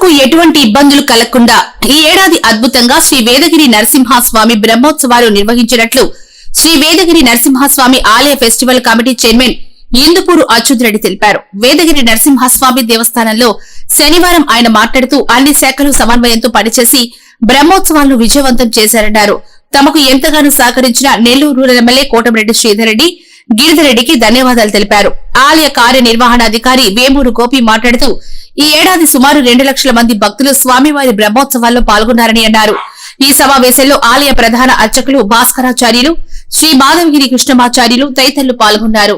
భక్తులకు ఎటువంటి ఇబ్బందులు కలగకుండా ఈ ఏడాది అద్భుతంగా శ్రీ వేదగిరి నరసింహస్వామి బ్రహ్మోత్సవాలు నిర్వహించినట్లు శ్రీ వేదగిరి నరసింహస్వామి ఆలయ festival committee chairman Indupuru Achyut Reddy తెలిపారు. వేదగిరి నరసింహస్వామి దేవస్థానంలో శనివారం ఆయన మాట్లాడుతూ అన్ని శాఖలు సమన్వయంతో పనిచేసి బ్రహ్మోత్సవాలను విజయవంతం చేశారన్నారు. తమకు ఎంతగానో సహకరించిన నెల్లూరు రూరల్ ఎమ్మెల్యే కోటమిరెడ్డి శ్రీధర్రెడ్డి గిరిధరెడ్డికి ధన్యవాదాలు తెలిపారు. ఆలయ కార్యనిర్వహణాధికారి వేమూరు గోపి మాట్లాడుతూ ఈ ఏడాది సుమారు రెండు లక్షల మంది భక్తులు స్వామివారి బ్రహ్మోత్సవాల్లో పాల్గొన్నారని అన్నారు. ఈ సమావేశంలో ఆలయ ప్రధాన అర్చకులు భాస్కరాచార్యులు శ్రీ మాధవగిరి కృష్ణమాచార్యులు తదితరులు పాల్గొన్నారు.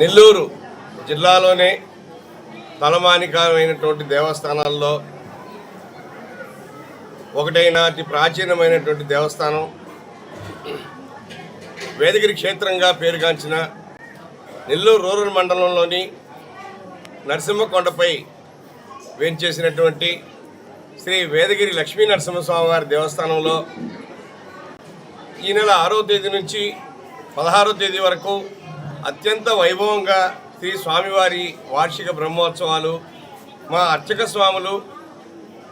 నెల్లూరు జిల్లాలోనే తలమానికమైనటువంటి దేవస్థానాల్లో ఒకటైన అతి ప్రాచీనమైనటువంటి దేవస్థానం. వేదగిరి క్షేత్రంగా పేరుగాంచిన నెల్లూరు రూరల్ మండలంలోని నరసింహకొండపై వేంచేసినటువంటి శ్రీ వేదగిరి లక్ష్మీ నరసింహస్వామి వారి దేవస్థానంలో ఈ నెల ఆరో తేదీ నుంచి పదహారో తేదీ వరకు అత్యంత వైభవంగా శ్రీ స్వామివారి వార్షిక బ్రహ్మోత్సవాలు మా అర్చక స్వాములు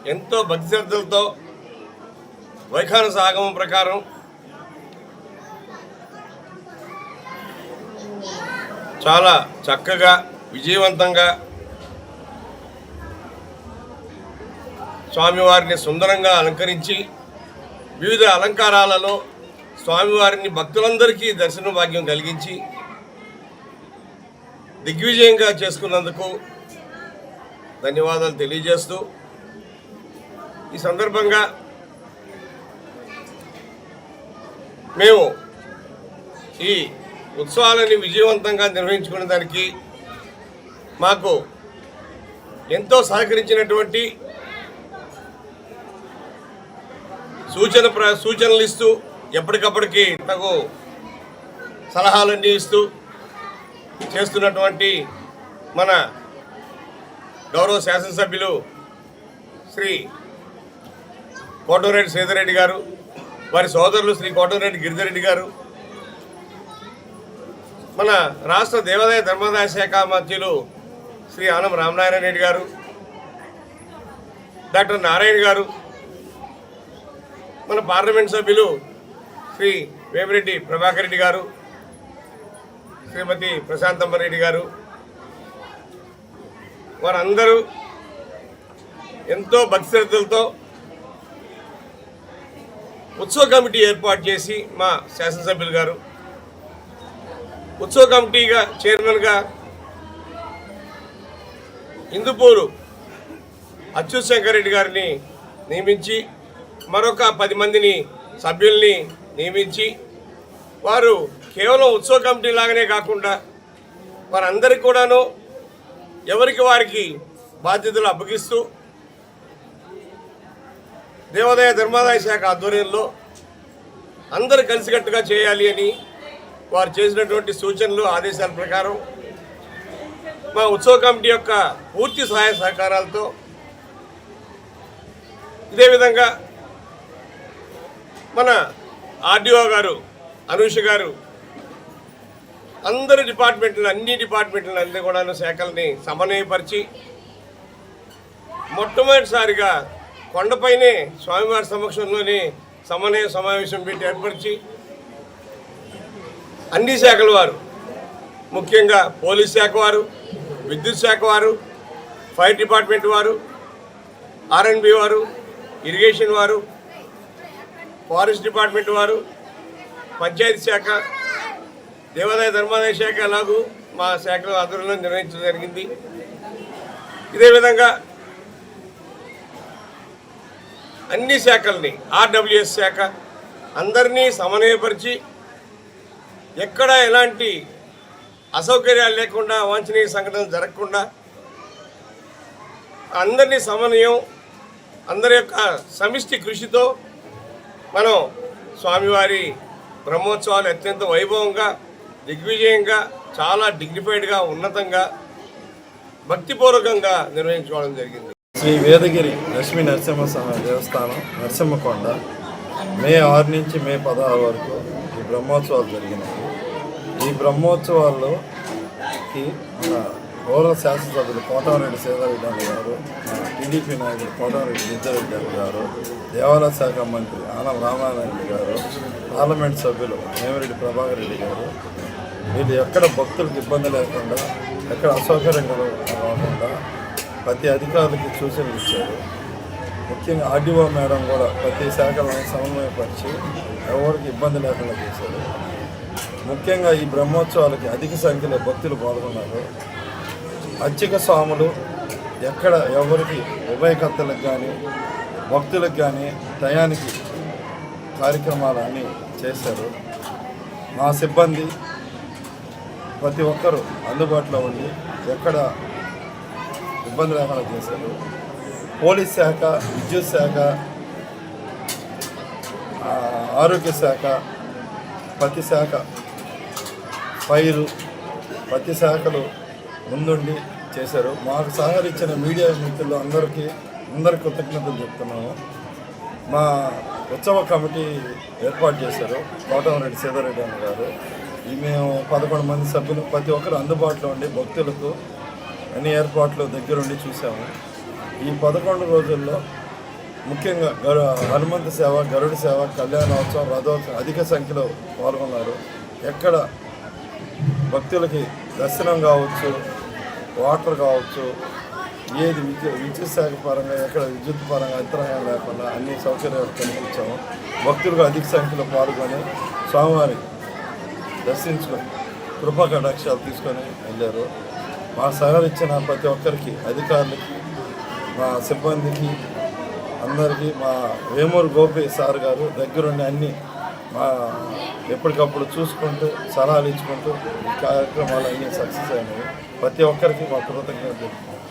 ఎంతో భక్తి శ్రద్ధలతో వైఖాన సాగమం ప్రకారం చాలా చక్కగా విజయవంతంగా స్వామివారిని సుందరంగా అలంకరించి వివిధ అలంకారాలలో స్వామివారిని భక్తులందరికీ దర్శన భాగ్యం కలిగించి దిగ్విజయంగా చేసుకున్నందుకు ధన్యవాదాలు తెలియజేస్తూ ఈ సందర్భంగా మేము ఈ ఉత్సవాలని విజయవంతంగా నిర్వహించుకునే దానికి మాకు ఎంతో సహకరించినటువంటి సూచన ప్ర సూచనలు ఇస్తూ ఎప్పటికప్పటికి తగు సలహాలన్నీ ఇస్తూ చేస్తున్నటువంటి మన గౌరవ శాసనసభ్యులు శ్రీ కోటమిరెడ్డి శ్రీధరెడ్డి గారు వారి సోదరులు శ్రీ కోటమిరెడ్డి గిరిజరెడ్డి గారు మన రాష్ట్ర దేవాదాయ ధర్మాదాయ శాఖ మంత్రులు శ్రీ ఆనం రామనారాయణ రెడ్డి గారు డాక్టర్ నారాయణ గారు మన పార్లమెంట్ సభ్యులు శ్రీ వేమిరెడ్డి ప్రభాకర్ రెడ్డి గారు శ్రీమతి ప్రశాంతమ్మ రెడ్డి గారు వారందరూ ఎంతో భక్తిశ్రద్ధలతో ఉత్సవ కమిటీ ఏర్పాటు చేసి మా శాసనసభ్యులు గారు ఉత్సవ కమిటీగా చైర్మన్గా ఇందుపూరు అచ్యుత్ శంకర్ రెడ్డి గారిని నియమించి మరొక పది మందిని సభ్యుల్ని నియమించి వారు కేవలం ఉత్సవ కమిటీ లాగానే కాకుండా వారందరికీ కూడాను ఎవరికి వారికి బాధ్యతలు అప్పగిస్తూ దేవాదాయ ధర్మాదాయ శాఖ ఆధ్వర్యంలో అందరూ కలిసికట్టుగా చేయాలి అని వారు చేసినటువంటి సూచనలు ఆదేశాల ప్రకారం మా ఉత్సవ కమిటీ యొక్క పూర్తి సహాయ సహకారాలతో ఇదే విధంగా మన ఆర్డీఓ గారు అనూష గారు అందరి డిపార్ట్మెంట్లు అన్ని డిపార్ట్మెంట్లు అన్ని కూడా శాఖల్ని సమన్వయపరిచి మొట్టమొదటిసారిగా కొండపైనే స్వామివారి సమక్షంలోనే సమన్వయ సమావేశం పెట్టి ఏర్పరిచి అన్ని శాఖల వారు ముఖ్యంగా పోలీస్ శాఖ వారు విద్యుత్ శాఖ వారు ఫైర్ డిపార్ట్మెంట్ వారు ఆర్ఎన్బి వారు ఇరిగేషన్ వారు ఫారెస్ట్ డిపార్ట్మెంట్ వారు పంచాయతీ శాఖ దేవాదాయ ధర్మాదాయ శాఖ ఎలాగూ మా శాఖలో ఆధ్వర్యంలో నిర్వహించడం జరిగింది. ఇదే విధంగా అన్ని శాఖల్ని ఆర్డబ్ల్యూఎస్ శాఖ అందరినీ సమన్వయపరిచి ఎక్కడ ఎలాంటి అసౌకర్యాలు లేకుండా వాంఛనీయ సంఘటనలు జరగకుండా అందరినీ సమన్వయం అందరి యొక్క సమిష్టి కృషితో మనం స్వామివారి బ్రహ్మోత్సవాలు అత్యంత వైభవంగా దిగ్విజయంగా చాలా డిగ్నిఫైడ్గా ఉన్నతంగా భక్తిపూర్వకంగా నిర్వహించుకోవడం జరిగింది. శ్రీ వేదగిరి లక్ష్మీ నరసింహస్వామి దేవస్థానం నరసింహకొండ. మే ఆరు నుంచి మే పదహారు వరకు ఈ బ్రహ్మోత్సవాలు జరిగినాయి. ఈ బ్రహ్మోత్సవాల్లోకి మన గౌరవ శాసనసభ్యులు కోటారెడ్డి సీతారెడ్డి గారు టీడీపీ నాయకుడు కోటారెడ్డి విద్యారెడ్డి గారు దేవాలయ శాఖ మంత్రి ఆనం రామానాయుడు గారు పార్లమెంట్ సభ్యులు నేమిరెడ్డి ప్రభాకర్ రెడ్డి గారు. వీళ్ళు ఎక్కడ భక్తులకు ఇబ్బంది లేకుండా ఎక్కడ అసౌకర్యం కలగకుండా ప్రతి అధికారులకి సూచనలు ఇచ్చారు. ముఖ్యంగా ఆర్డీఓ మేడం కూడా ప్రతి శాఖలను సమన్వయపరిచి ఎవరికి ఇబ్బంది లేకుండా చేశారు. ముఖ్యంగా ఈ బ్రహ్మోత్సవాలకి అధిక సంఖ్యలో భక్తులు పాల్గొన్నారు. అర్చక స్వాములు ఎక్కడ ఎవరికి ఉభయకర్తలకు కానీ భక్తులకు కానీ టయానికి కార్యక్రమాలు చేశారు. మా సిబ్బంది ప్రతి ఒక్కరూ అందుబాటులో ఉండి ఎక్కడ ఇబ్బంది లేకుండా చేశారు. పోలీస్ శాఖ విద్యుత్ శాఖ ఆరోగ్య శాఖ ప్రతి శాఖ పైరు ప్రతి శాఖలు ముందుండి చేశారు. మాకు సహకరించిన మీడియా మిత్రులు అందరికీ అందరి కృతజ్ఞతలు చెప్తున్నాము. మా ఉత్సవ కమిటీ ఏర్పాటు చేశారు. కోటమరెడ్డి సీతారెడ్డి అన్న గారు. ఈ మేము పదకొండు మంది సభ్యులు ప్రతి ఒక్కరు అందుబాటులో ఉండి భక్తులకు అన్ని ఏర్పాట్లు దగ్గరుండి చూసాము ఈ పదకొండు రోజుల్లో ముఖ్యంగా గరు హనుమంత సేవ గరుడ సేవ కళ్యాణోత్సవం రథోత్సవం అధిక సంఖ్యలో పాల్గొన్నారు. ఎక్కడ భక్తులకి దర్శనం కావచ్చు వాటర్ కావచ్చు ఏది విద్యుత్ విద్యుత్ శాఖ పరంగా ఎక్కడ విద్యుత్ పరంగా అంతరాయం లేకుండా అన్ని సౌకర్యాలు కల్పించాము. భక్తులకు అధిక సంఖ్యలో పాల్గొని స్వామివారి దర్శించుకొని కృపా కటాక్షాలు తీసుకొని వెళ్ళారు. మా సహకరించిన ప్రతి ఒక్కరికి అధికారులకి మా సిబ్బందికి అందరికీ మా వేమూరు గోపి సార్ గారు దగ్గరుండి అన్ని ఎప్పటికప్పుడు చూసుకుంటూ సలహాలు ఇచ్చుకుంటూ ఈ కార్యక్రమాలు అన్నీ సక్సెస్ అయినాయి. ప్రతి ఒక్కరికి మా కృతజ్ఞత తెలుపుతున్నాం